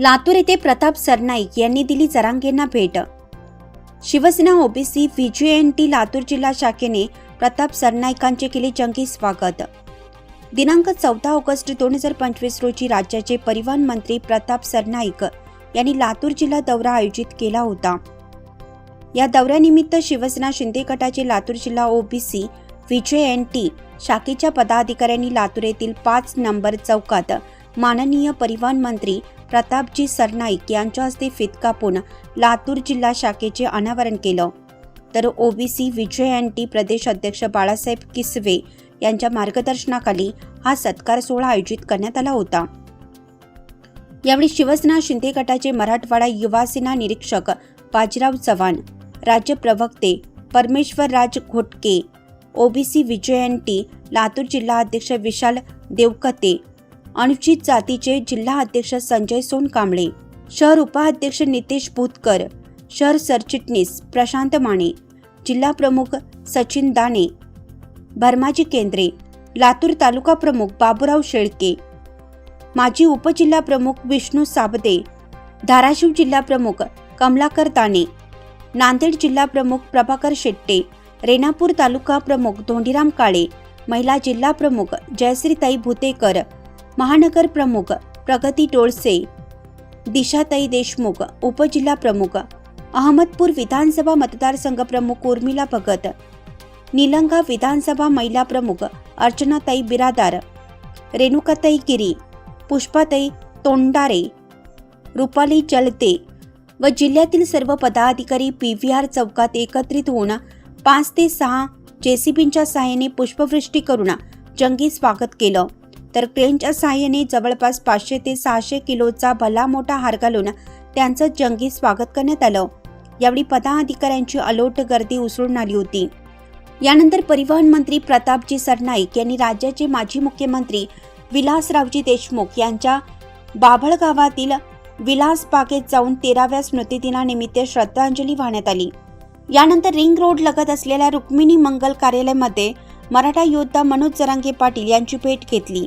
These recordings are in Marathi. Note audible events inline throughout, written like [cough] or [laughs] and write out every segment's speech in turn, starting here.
लातूर येथे प्रताप सरनाईक यांनी दिली जरांगेंना भेट. शिवसेना ओबीसी व्हीजीएनटी लातूर जिल्हा शाखेने प्रताप सरनाईकांचे केले जंगी स्वागत. दिनांक चौदा ऑगस्ट दोन हजार पंचवीस रोजी राज्याचे परिवहन मंत्री प्रताप सरनाईक यांनी लातूर जिल्हा दौरा आयोजित केला होता. या दौऱ्यानिमित्त शिवसेना शिंदे गटाचे लातूर जिल्हा ओबीसी व्हीजेएनटी शाखेच्या पदाधिकाऱ्यांनी लातूर येथील पाच नंबर चौकात माननीय परिवहन मंत्री प्रतापजी सरनाईक यांच्या हस्ते फित कापून लातूर जिल्हा शाखेचे अनावरण केलं. तर ओबीसी व्हीजेएनटी प्रदेश अध्यक्ष बाळासाहेब किसवे यांच्या मार्गदर्शनाखाली हा सत्कार सोहळा आयोजित करण्यात आला होता. यावेळी शिवसेना शिंदे गटाचे मराठवाडा युवासेना निरीक्षक बाजीराव चव्हाण राज्य प्रवक्ते परमेश्वर राज घोटके ओबीसी विजयंटी लातूर जिल्हा अध्यक्ष विशाल देवकते अनुचित जातीचे जिल्हा अध्यक्ष संजय सोनकांबळे शहर उपाध्यक्ष नितेश भूतकर शहर सरचिटणीस प्रशांत माने जिल्हा प्रमुख सचिन दाने भरमाजी केंद्रे लातूर तालुका प्रमुख बाबूराव शेळके माजी उपजिल्हा प्रमुख विष्णू साबदे धाराशिव जिल्हा प्रमुख कमलाकर दाने नांदेड जिल्हा प्रमुख प्रभाकर शेट्टे रेणापूर तालुका प्रमुख धोंडीराम काळे महिला जिल्हा प्रमुख जयश्रीताई भुतेकर महानगर प्रमुख प्रगती टोळसे दिशाताई देशमुख उपजिल्हा प्रमुख अहमदपूर विधानसभा मतदारसंघ प्रमुख उर्मिला भगत निलंगा विधानसभा महिला प्रमुख अर्चनाताई बिरादार रेणुकाताई गिरी पुष्पाताई तोंडारे रुपाली चलते व जिल्ह्यातील सर्व पदाधिकारी पी व्ही आर चौकात एकत्रित होऊन पाच ते सहा जेसीबींच्या सहाय्याने पुष्पवृष्टी करून जंगी स्वागत केलं. तर क्रेनच्या सहाय्याने जवळपास पाचशे ते सहाशे किलोचा भला मोठा हार घालून त्यांचं जंगी स्वागत करण्यात आलं. यावेळी पदाधिकाऱ्यांची अलोट गर्दी उसळून आली होती. यानंतर परिवहन मंत्री प्रतापजी सरनाईक यांनी राज्याचे माजी मुख्यमंत्री विलासरावजी देशमुख यांच्या बाभळ गावातील विलास बागेत जाऊन तेराव्या स्मृतिदिनानिमित्त श्रद्धांजली वाहण्यात आली. यानंतर रिंग रोड लगत असलेल्या रुक्मिणी मंगल कार्यालयामध्ये मराठा योद्धा मनोज जरांगे पाटील यांची भेट घेतली.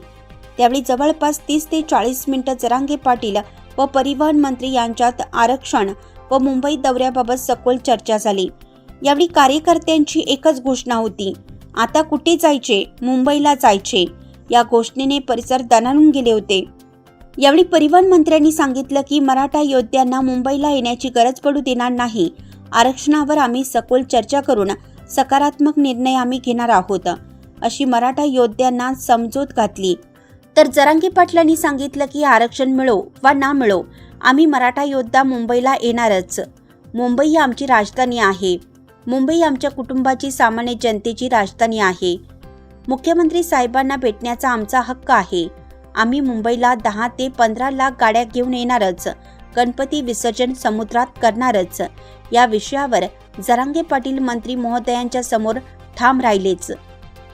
त्यावेळी जवळपास तीस ते चाळीस मिनिटं जरांगे पाटील व परिवहन मंत्री यांच्यात आरक्षण व मुंबई दौऱ्याबाबत सखोल चर्चा झाली. यावेळी कार्यकर्त्यांची एकच घोषणा होती आता कुठे जायचे? मुंबईला जायचे. या घोषणेने परिसर दणाणून गेले होते. यावेळी परिवहन मंत्र्यांनी सांगितलं की मराठा योद्ध्यांना मुंबईला येण्याची गरज पडू देणार नाही. आरक्षणावर आम्ही सखोल चर्चा करून सकारात्मक निर्णय आम्ही घेणार आहोत अशी मराठा योद्ध्यांना समजूत घातली. तर जरांगी पाटलांनी सांगितलं की आरक्षण मिळो वा ना मिळो आम्ही मराठा योद्धा मुंबईला येणारच. मुंबई ही आमची राजधानी आहे. मुंबई आमच्या कुटुंबाची सामान्य जनतेची राजधानी आहे. मुख्यमंत्री साहेबांना भेटण्याचा आमचा हक्क आहे. आम्ही मुंबईला दहा ते पंधरा लाख गाड्या घेऊन येणारच. गणपती विसर्जन समुद्रात करणारच. या विषयावर जरांगे पाटील मंत्री महोदयांच्या समोर ठाम राहिलेच.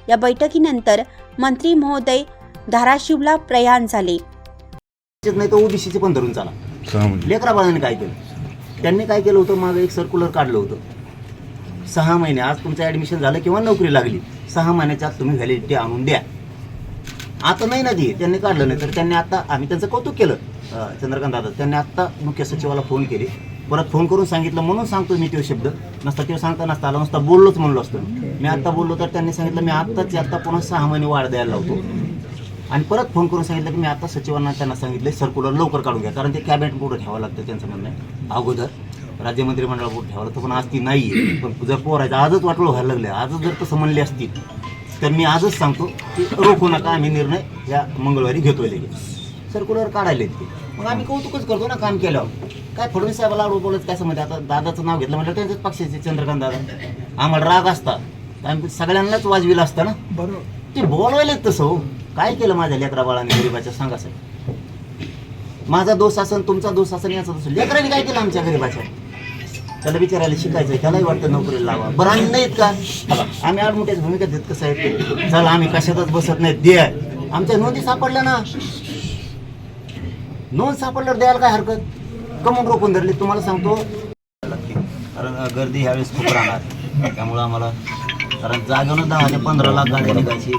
या बैठकीनंतर मंत्री महोदय धाराशिवला प्रयाण झाले. नाही ओबीसीचे पण धरून चाला. लेकरा बाळाने काय केलं? त्यांनी काय केलं होतं? मागं एक सर्क्युलर काढलं होतं. सहा महिने आज तुमचं ॲडमिशन झालं किंवा नोकरी लागली सहा महिन्याच्या आत तुम्ही व्हॅलिडिटी आणून द्या. आता नाही ना ती. त्यांनी काढलं नाही तर त्यांनी आता आम्ही त्यांचं कौतुक केलं. चंद्रकांत दादा त्यांनी आत्ता मुख्य सचिवाला फोन केले. परत फोन करून सांगितलं म्हणून सांगतो मी तो शब्द. नसता तो सांगता नसता आला नसता बोललोच म्हणलो असतो. मी आत्ता बोललो तर त्यांनी सांगितलं मी आत्ताच आत्ता पुन्हा सहा महिने वाढ द्यायला लावतो. आणि परत फोन करून सांगितलं की मी आता सचिवांना त्यांना सांगितलं सर्क्युलर लवकर काढून घ्या. कारण ते कॅबिनेट बोर्ड ठेवावं लागतं त्यांचं म्हणणं आहे. अगोदर राज्य मंत्रिमंडळ बोर्ड ठेवावं लागतं पण आज ती नाही आहे पण जर पोरायचं आजच वाटलं व्हायला लागले. आजच जर तसं म्हणले असतील तर मी आजच सांगतो की रोखू नका आम्ही निर्णय या मंगळवारी घेतोय लगेच. सर्क्युलर काढायला ते मग आम्ही कौतुकच करतो ना काम केल्यावर. काय फडणवीस साहेबाला आवडून बोलत काय समजते आता दादाचं नाव घेतलं म्हटलं त्यांच्याच पक्षाचे चंद्रकांत दादा. आम्हाला राग असता आम्ही सगळ्यांनाच वाजविलं असतं ना. बरोबर. ते बोलवायलेत तसं हो. काय केलं माझ्या लेकरा बाळाने गरीबाच्या सांगा साहेब माझा दोष असन तुमचा दोष असन याचा दोष लेकरांनी काय केलं आमच्या गरीबाच्या? त्याला विचारायला शिकायचं त्यालाही वाटतं नोकरीला लावा. बरं आम्ही नाहीत का? आम्ही आडमोठ्याच भूमिका देत कसं आहे चला आम्ही कशातच बसत नाही दे आमच्या नोंदी सापडल्या ना. नोंद सापडल्यावर द्यायला काय हरकत? कमवून रोखून धरले तुम्हाला सांगतो. कारण गर्दी ह्यावेळेस खूप राहणार. त्यामुळं आम्हाला कारण जागेवर दहा ते पंधरा लाख गाड्या निघायची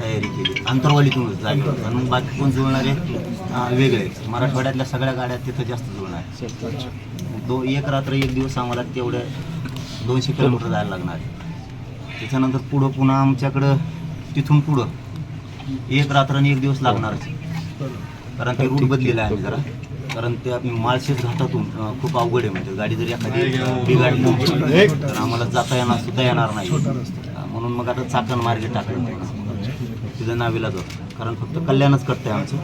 तयारी केली. अंतरवालीतूनच जागेवर आणि मग बाकी कोण जुळणारे अं, वेगळे. मराठवाड्यातल्या सगळ्या गाड्या तिथं जास्त जुळणार दो एक रात्र एक दिवस आम्हाला तेवढ्या दोनशे किलोमीटर जायला लागणार आहे. त्याच्यानंतर पुढं पुन्हा आमच्याकडं तिथून पुढं एक रात्र आणि एक दिवस लागणारच. कारण ते रूट बदलेला आहे आम्ही जरा. कारण ते माळशेज घाटातून खूप अवघड आहे. म्हणजे गाडी जर एखादी बिघाडली तर आम्हाला जाता येणार सुद्धा येणार नाही. म्हणून मग आता चाकण मार्गे टाकलं तिथं नावीला जातो कारण फक्त कल्याणच कटतंय आमचं.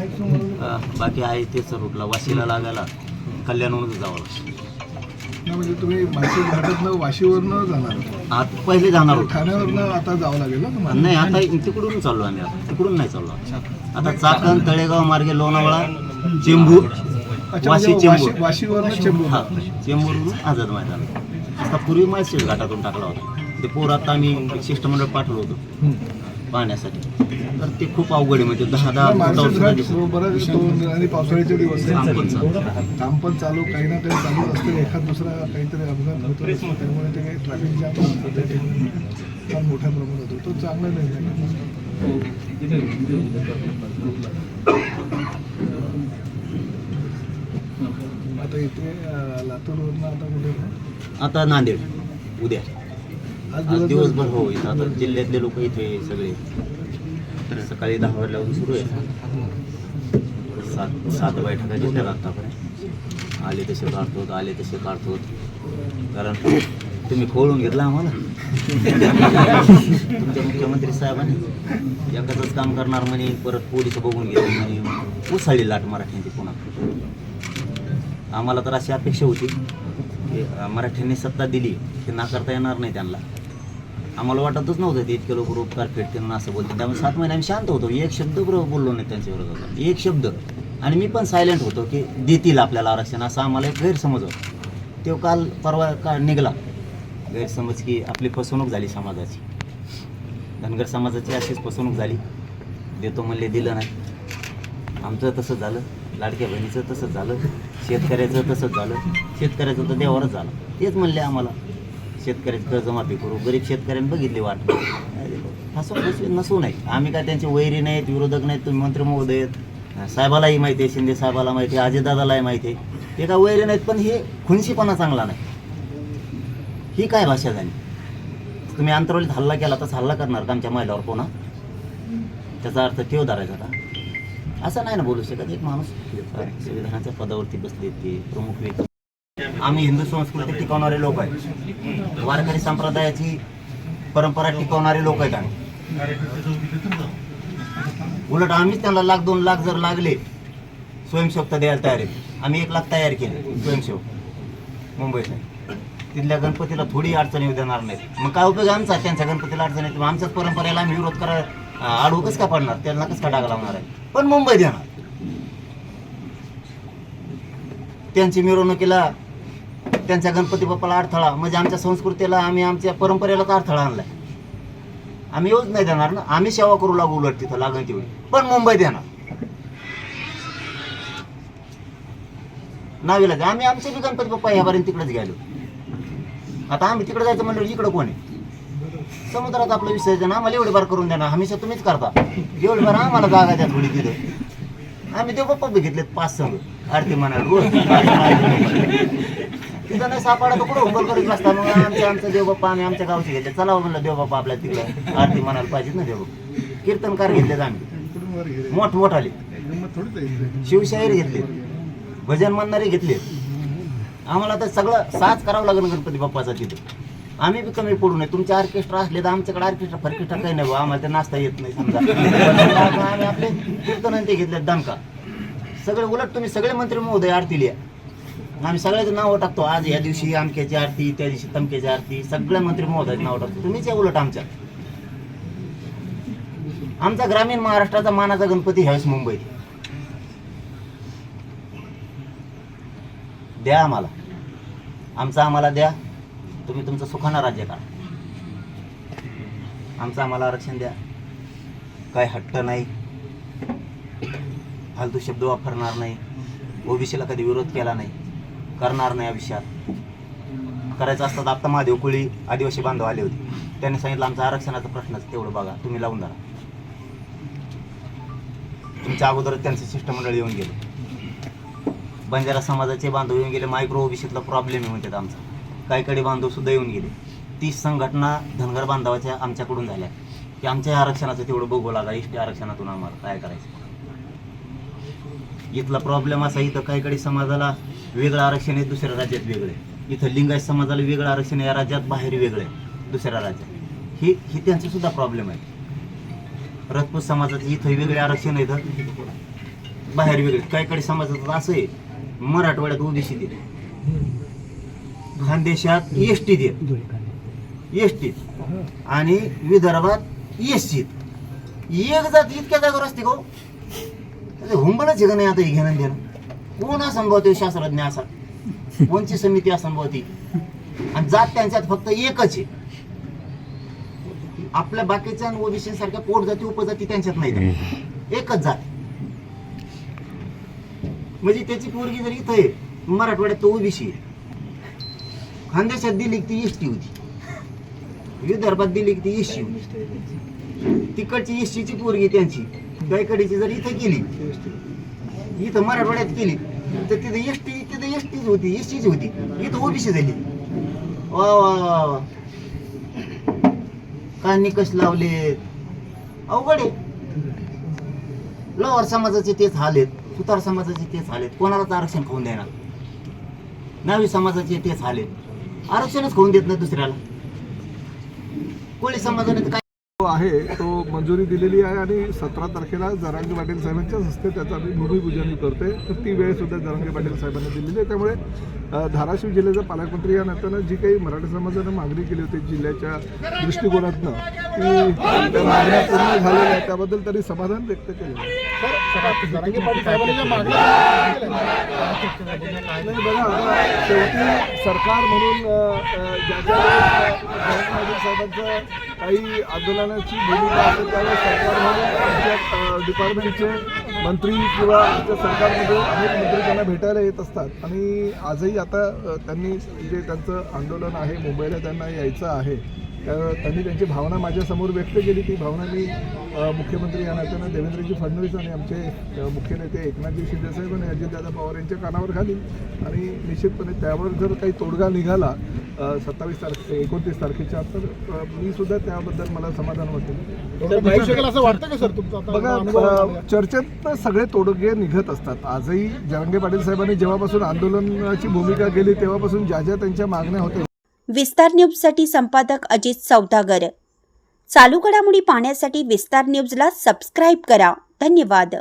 बाकी आहे तेच रूटला. वाशीला लागायला कल्याणहूनच जावं लागतं. म्हणजे तुम्ही मासे घाटातनं वाशीवरनं जाणार आता पहिले जाणार होतो. ठाण्यावरनं आता जावं लागेल ना तुम्हाला? नाही आता तिकडून चाललो आम्ही आता. तिकडून नाही चाललो आता चाकण तळेगाव मार्गे लोणावळा चेंबूर वाशी म्हणजे वाशी चेंबूर वाशीवरनं चेंबूर. हा चेंबूरवरून आझाद मैदान. आता पूर्वी माळशेज घाटातून टाकला होता. ते पोर आता आम्ही एक शिष्टमंडळ पाठवलं होतं. पाहण्यासाठी. तर ते खूप अवघड आहे म्हणजे दहा दहा फुटावर सुद्धा दोन आणि पावसाळ्याचे दिवस काम आहेत. पण चालू. काम पण चालू काही ना काही चालू असते. एखाद दुसरा काहीतरी अपघात होतो. त्यामुळे ते काही ट्रॅफिक जाम होतं. त्या ठिकाणी फार मोठ्या प्रमाणात होतो. तो चांगला. आता इथे अं, लातूरवरनं आता कुठे आता नांदेड उद्या. आज आज दिवसभर? हो इथं आता जिल्ह्यातले लोक इथे सगळे. तर सकाळी दहा वाजल्यापासून सुरू आहे. सात सात बैठका घेतल्या आतापर्यंत आले तसे काढतो आले तसे काढतो कारण तुम्ही खोळून घेतला आम्हाला. तुमच्या मुख्यमंत्री साहेबांनी. एकाच काम करणार म्हणे परत पोलीस बघून घेतली म्हणे. उसळली लाट मराठ्यांची पुन्हा आम्हाला तर अशी अपेक्षा होती की मराठ्यांनी सत्ता दिली ते नाकारता येणार नाही त्यांना. आम्हाला वाटतच नव्हतं ते इतके लोक रोपकार फेडतील म्हणून असं बोलते त्यामुळे सात महिने आम्ही शांत होतो. एक शब्द बरोबर बोललो नाही त्यांच्या विरोधात. एक शब्द. आणि मी पण सायलेंट होतो की देतील आपल्याला आरक्षण असं आम्हाला एक गैरसमज होता. तो काल परवा काळ निघाला. गैरसमज की आपली फसवणूक झाली समाजाची. धनगर समाजाची अशीच फसवणूक झाली. देतो म्हणले दिलं नाही. आमचं तसं झालं. लाडक्या बहिणीचं तसंच झालं. शेतकऱ्याचं तसंच झालं. शेतकऱ्याचं तर देवावरच झालं. तेच म्हणले आम्हाला. शेतकऱ्याची कर्जमाफी करू. गरीब शेतकऱ्यांनी बघितली वाट. फसवून नसू नाही आम्ही काय त्यांचे वैरी नाहीत विरोधक नाहीत तुम्ही मंत्री महोदय आहेत. साहेबालाही माहिती आहे शिंदे साहेबाला माहिती आहे अजितदादालाही माहिती आहे. ते काय वैरी नाहीत पण हे खुनशीपणा चांगला नाही. ही काय भाषा झाली? तुम्ही अंतरवलीत हल्ला केला तसा हल्ला करणार का आमच्या महिलावर पुन्हा? त्याचा अर्थ ठेव धरायचा का? असं नाही ना बोलू शकत. एक माणूस संविधानाच्या पदावरती बसले ते प्रमुख व्यक्ती. आम्ही हिंदू संस्कृती टिकवणारे लोक आहेत वारकरी संप्रदायाची परंपरा टिकवणारे लोक आहेत आम्ही. उलट आम्हीच त्यांना लाख दोन लाख जर लागले स्वयंसेवक तर द्यायला तयार आहे आम्ही एक लाख तयार केले स्वयंसेवक. मुंबईत तिथल्या गणपतीला थोडी अडचण येऊ देणार नाहीत. मग काय उपयोग आमचा? त्यांच्या गणपतीला अडचण येते मग आमच्याच परंपरेला आम्ही विरोध करायला आडवं कसं का पडणार? त्यांना कसं का डाग लावणार आहे? पण मुंबई देणार. त्यांची मिरवणुकीला त्यांच्या गणपती बाप्पाला अडथळा म्हणजे आमच्या संस्कृतीला आम्ही आमच्या परंपरेलाच अडथळा आणलाय. आम्ही येऊच नाही देणार ना? आम्ही सेवा करू लागू उलट तिथं लागण तेवढी पण मुंबई देणार. नावीला आम्ही आमचे बी गणपती बाप्पा ह्यापर्यंत तिकडेच गेलो. आता आम्ही तिकडे जायचं म्हणलं इकडं कोण आहे? समुद्रात आपलं विसर्जन आम्हाला एवढे बार करून देणार हमेशा तुम्हीच करता. एवढे बार आम्हाला जागा द्या थोडी तिथे आम्ही ते पप्पा बघितलेत पाच संघ आरती म्हणाल रोज तिथं नाही सापाडा तर कुठं हुंबल करीत नसता मग आमच्या आमचा देवबाप्पा आम्ही आमच्या गावचे घेतले. चला हो म्हणलं देवबाप्पा आपल्या तिकडं. आरती म्हणायला पाहिजे ना देव. कीर्तनकार घेतलेत आम्ही. मोठ मोठाले. शिवशाहीर घेतले भजन म्हणणारे घेतले आम्हाला तर सगळं साज करावं लागेल गणपती बाप्पाचा तिथं. आम्ही बी कमी पडू नये. तुमचे ऑर्केस्ट्रा असले तर आमच्याकडे ऑर्केस्ट्रा फर्केस्ट्रा काही नाही बुवा. आम्हाला ते नाचता येत नाही समजा. [laughs] पण आम्ही आपले कीर्तन ते घेतले दणका सगळे उलट तुम्ही सगळे मंत्री महोदय आरती लिहा आम्ही सगळ्याचं नावं टाकतो. आज या दिवशी आमक्याची आरती त्या दिवशी तमक्याची आरती. सगळ्या मंत्री महोदयाचं नाव टाकतो. तुम्हीच या उलट आमच्या. आमचा ग्रामीण महाराष्ट्राचा मानाचा गणपती ह्यावेळेस मुंबईत. द्या आम्हाला. आमचं आम्हाला द्या. तुम्ही तुमचं सुखानं राज्य करा. आमचं आम्हाला आरक्षण द्या. काय हट्ट नाही. फालतू शब्द वापरणार नाही. ओबीसीला कधी विरोध केला नाही. करणार नाही आयुष्यात करायचं असतात आता आत्ता महादेव कुळी आदिवासी बांधव आले होते. त्यांनी सांगितलं आमचा आरक्षणाचा प्रश्नच तेवढं बघा. तुम्ही लावून धरा. तुमच्या अगोदर त्यांचं शिष्टमंडळ येऊन गेले. बंजारा समाजाचे बांधव येऊन गेले. मायक्रो ओबीसीतला प्रॉब्लेम आहे म्हणतात आमचा. काहीकडे बांधव सुद्धा येऊन गेले. तीस संघटना धनगर बांधवाच्या आमच्याकडून झाल्या. की आमच्या आरक्षणाचं तेवढं बघू लागा इष्टी आरक्षणातून आम्हाला काय करायचं. इथला प्रॉब्लेम असा इथं काहीकडे समाजाला वेगळं आरक्षण आहे दुसऱ्या राज्यात वेगळं इथं लिंगायत समाजाला वेगळं आरक्षण आहे या राज्यात बाहेर वेगळं आहे दुसऱ्या राज्यात. हे हे त्यांचं सुद्धा प्रॉब्लेम आहे. रजपूत समाजाचं इथं वेगळे आरक्षण आहे इथं बाहेर वेगळे काहीकडे समाजाचं असं आहे. मराठवाड्यात ओबीसी दिले. खानदेशात एस टी दे एस टी. आणि विदर्भात एस सीत एक जात इतक्या जागेवर असते का हो? हुंबलच आहे का नाही आता हे घेणं देणं? कोण असंभवते शास्त्रज्ञ असा? कोणची समिती असंभवती? आणि जात त्यांच्यात फक्त एकच आहे. आपल्या बाकीच्या ओबीसी सारख्या पोट जाती उपजाती त्यांच्यात नाही एकच जात. म्हणजे त्याची पोरगी जरी इथं आहे मराठवाड्यात तो ओबीसी आहे. खानदेशात दिली की ती एसटी होती. विदर्भात दिली की ती एसटी होती. तिकडची एसटीची पोरगी त्यांची गायकडीची जर इथं केली इथं मराठवाड्यात केली तर तिथं एसटी तिथं एसटीच होती एसटीच होती. इथं ओबीसी झाली. वा वा वा वा. काय निकष लावले अवघड आहे. लवार समाजाचे तेच हाल आहेत सुतार समाजाचे तेच हाल आहेत. कोणालाच आरक्षण खाऊन देणार नावी समाजाचे तेच हाल आहेत. आरक्षणच होऊन देत नाही दुसऱ्याला. कोळी समाजाने तर काय जो आहे तो मंजुरी दिलेली आहे आणि सतरा तारखेला जरांगे पाटील साहेबांच्याच हस्ते त्याचं आम्ही भूमिपूजन करतोय. तर ती वेळ सुद्धा जरांगे पाटील साहेबांनी दिलेली आहे. त्यामुळे धाराशिव जिल्ह्याचा पालकमंत्री या नात्यानं जी काही मराठा समाजानं मागणी केली होती जिल्ह्याच्या दृष्टिकोनातनं ती मागण्या पूर्ण झालेल्या आहेत. त्याबद्दल त्यांनी समाधान व्यक्त केलं बघा शेवटी सरकार म्हणून ज्या साहेबांचं काही करण्याची भूमिका असेल त्यावेळेस सरकार आमच्या डिपार्टमेंटचे मंत्री किंवा आमच्या सरकारमध्ये अनेक मंत्री त्यांना भेटायला येत असतात. आणि आजही आता त्यांनी जे त्यांचं आंदोलन आहे मुंबईला त्यांना यायचं आहे त्या- त्यांनी त्यांची भावना माझ्यासमोर व्यक्त केली. ती भावना मी मुख्यमंत्री या नात्यानं देवेंद्रजी फडणवीस आणि आमचे मुख्य नेते एकनाथजी शिंदेसाहेब आणि अजितदादा पवार यांच्या कानावर घालीन आणि निश्चितपणे त्यावर जर काही तोडगा निघाला सत्तावीस तारखे एकोणतीस तारखेच्या तर मी सुद्धा त्याबद्दल मला समाधान वाटेल शकेल असं वाटतं का सर तुमचा बघा चर्चेत सगळे तोडगे निघत असतात. आजही जरांगे पाटील साहेबांनी जेव्हापासून आंदोलनाची भूमिका केली तेव्हापासून ज्या ज्या त्यांच्या मागण्या होत्या विस्तार न्यूजसाठी संपादक अजित सौदागर. चालू घडामोडी पाहण्यासाठी विस्तार न्यूजला सबस्क्राईब करा. धन्यवाद.